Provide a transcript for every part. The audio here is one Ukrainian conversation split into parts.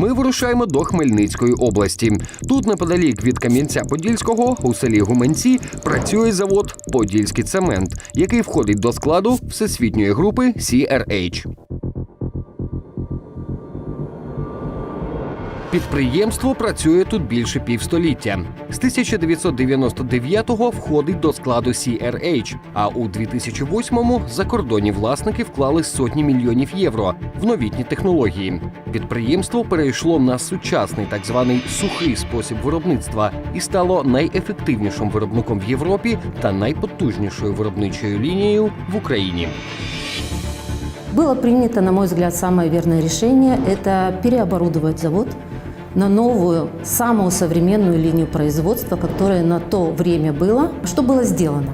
Ми вирушаємо до Хмельницької області. Тут, неподалік від Кам'янця-Подільського, у селі Гуменці, працює завод Подільський цемент, який входить до складу всесвітньої групи CRH. Підприємство працює тут більше півстоліття. З 1999-го входить до складу CRH, а у 2008-му закордонні власники вклали сотні мільйонів євро в новітні технології. Підприємство перейшло на сучасний так званий сухий спосіб виробництва і стало найефективнішим виробником в Європі та найпотужнішою виробничою лінією в Україні. Было принято, на мой взгляд, самое верное решение – это переоборудовать завод на новую, самую современную линию производства, которая на то время была. Что было сделано?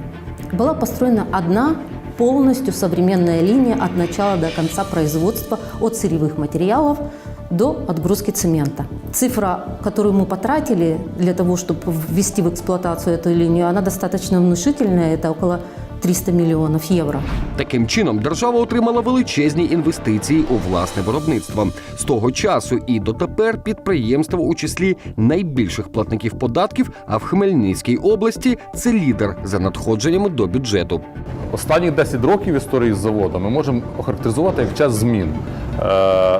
Была построена одна полностью современная линия от начала до конца производства от сырьевых материалов до отгрузки цемента. Цифра, которую мы потратили для того, чтобы ввести в эксплуатацию эту линию, она достаточно внушительная, это около 300 миллионов евро. Таким чином, держава отримала величезні інвестиції у власне виробництво. З того часу і дотепер підприємство у числі найбільших платників податків, а в Хмельницькій області це лідер за надходженнями до бюджету. Останні 10 років історії заводу ми можемо охарактеризувати як час змін. Е,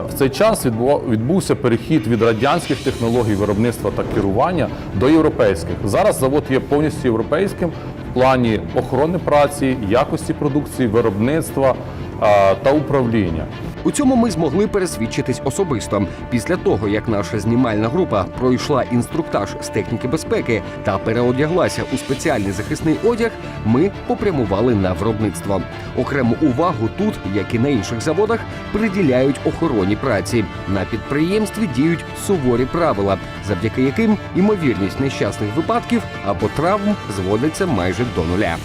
В цей час відбувся перехід від радянських технологій виробництва та керування до європейських. Зараз завод є повністю європейським плані охорони праці, якості продукції, виробництва та управління. У цьому ми змогли пересвідчитись особисто. Після того, як наша знімальна група пройшла інструктаж з техніки безпеки та переодяглася у спеціальний захисний одяг, ми попрямували на виробництво. Окрему увагу тут, як і на інших заводах, приділяють охороні праці. На підприємстві діють суворі правила, завдяки яким імовірність нещасних випадків або травм зводиться майже до нуля.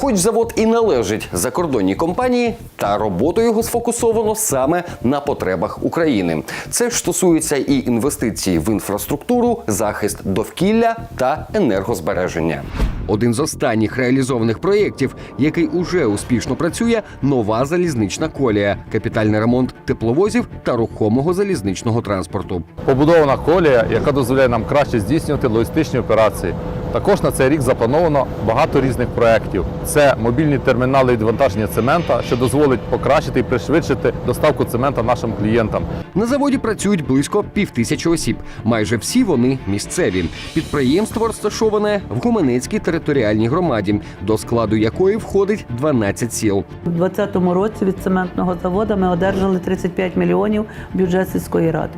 Хоч завод і належить закордонній компанії, та роботу його сфокусовано саме на потребах України. Це ж стосується і інвестицій в інфраструктуру, захист довкілля та енергозбереження. Один з останніх реалізованих проєктів, який уже успішно працює, нова залізнична колія, капітальний ремонт тепловозів та рухомого залізничного транспорту. Побудована колія, яка дозволяє нам краще здійснювати логістичні операції. Також на цей рік заплановано багато різних проєктів. Це мобільні термінали відвантаження цемента, що дозволить покращити і пришвидшити доставку цемента нашим клієнтам. На заводі працюють близько півтисячі осіб. Майже всі вони місцеві. Підприємство розташоване в Гуменецькій територіальній громаді, до складу якої входить 12 сіл. У 2020 році від цементного заводу ми одержали 35 мільйонів бюджет сільської ради.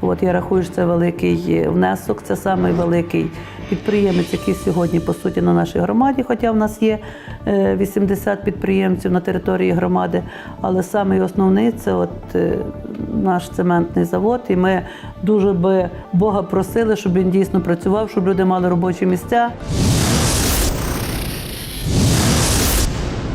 От я рахую, що це великий внесок, це самий великий підприємець, який сьогодні по суті на нашій громаді. Хоча в нас є е, 80 підприємців на території громади, але саме основний це от е, наш цементний завод. І ми дуже би Бога просили, щоб він дійсно працював, щоб люди мали робочі місця.